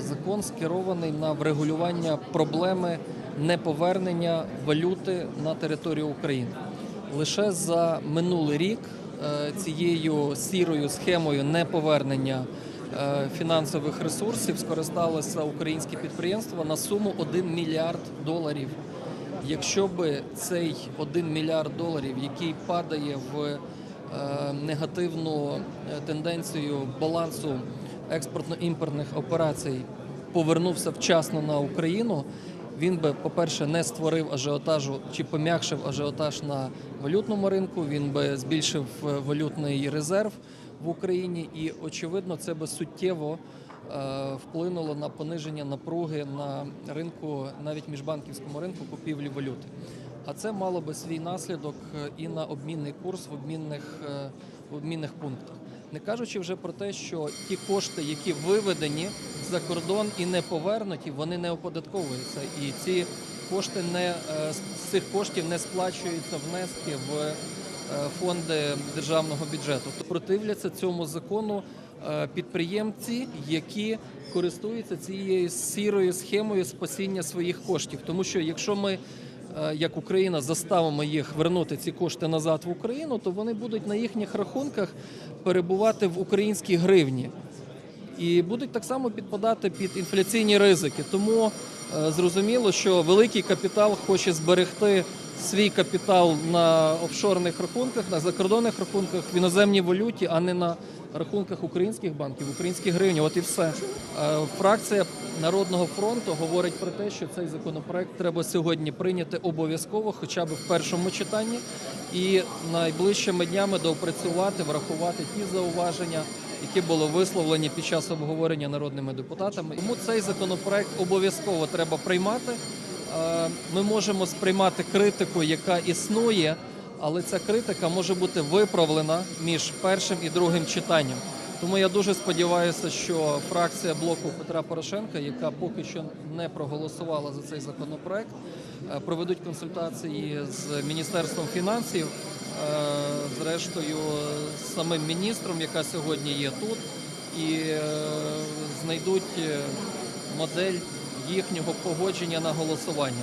Закон скерований на врегулювання проблеми неповернення валюти на територію України. Лише за минулий рік е, цією сірою схемою неповернення е, фінансових ресурсів скористалися українські підприємства на суму 1 мільярд доларів. Якщо би цей 1 мільярд доларів, який падає в е, негативну тенденцію балансу експортно-імпортних операцій, повернувся вчасно на Україну, він би, по-перше, не створив ажіотажу чи пом'якшив ажіотаж на валютному ринку. Він би збільшив е, валютний резерв в Україні, і очевидно, це би суттєво е, вплинуло на пониження напруги на ринку, навіть міжбанківському ринку купівлі валюти. А це мало би свій наслідок е, і на обмінний курс в обмінних, в обмінних пунктах. Не кажучи вже про те, що ті кошти, які виведені за кордон і не повернуті, вони не оподатковуються. І ці кошти не е, з цих коштів не сплачуються внески в е, фонди державного бюджету. Противляться цьому закону е, підприємці, які користуються цією сірою схемою спасіння своїх коштів. Тому що якщо ми як Україна заставимо їх вернути ці кошти назад в Україну, то вони будуть на їхніх рахунках перебувати в українській гривні і будуть так само підпадати під інфляційні ризики. Тому е, зрозуміло, що великий капітал хоче зберегти свій капітал на офшорних рахунках, на закордонних рахунках в іноземній валюті, а не на рахунках українських банків, українській гривні. От і все. Е, Фракція Народного фронту говорить про те, що цей законопроект треба сьогодні прийняти обов'язково, хоча б в першому читанні, і найближчими днями доопрацювати, врахувати ті зауваження, які були висловлені під час обговорення народними депутатами. Тому цей законопроект обов'язково треба приймати. Е, Ми можемо сприймати критику, яка існує, але ця критика може бути виправлена між першим і другим читанням. Тому я дуже сподіваюся, що фракція блоку Петра Порошенка, яка поки що не проголосувала за цей законопроект, е, проведуть консультації з міністерством фінансів, е, зрештою з самим міністром, яка сьогодні є тут, і знайдуть модель їхнього погодження на голосування.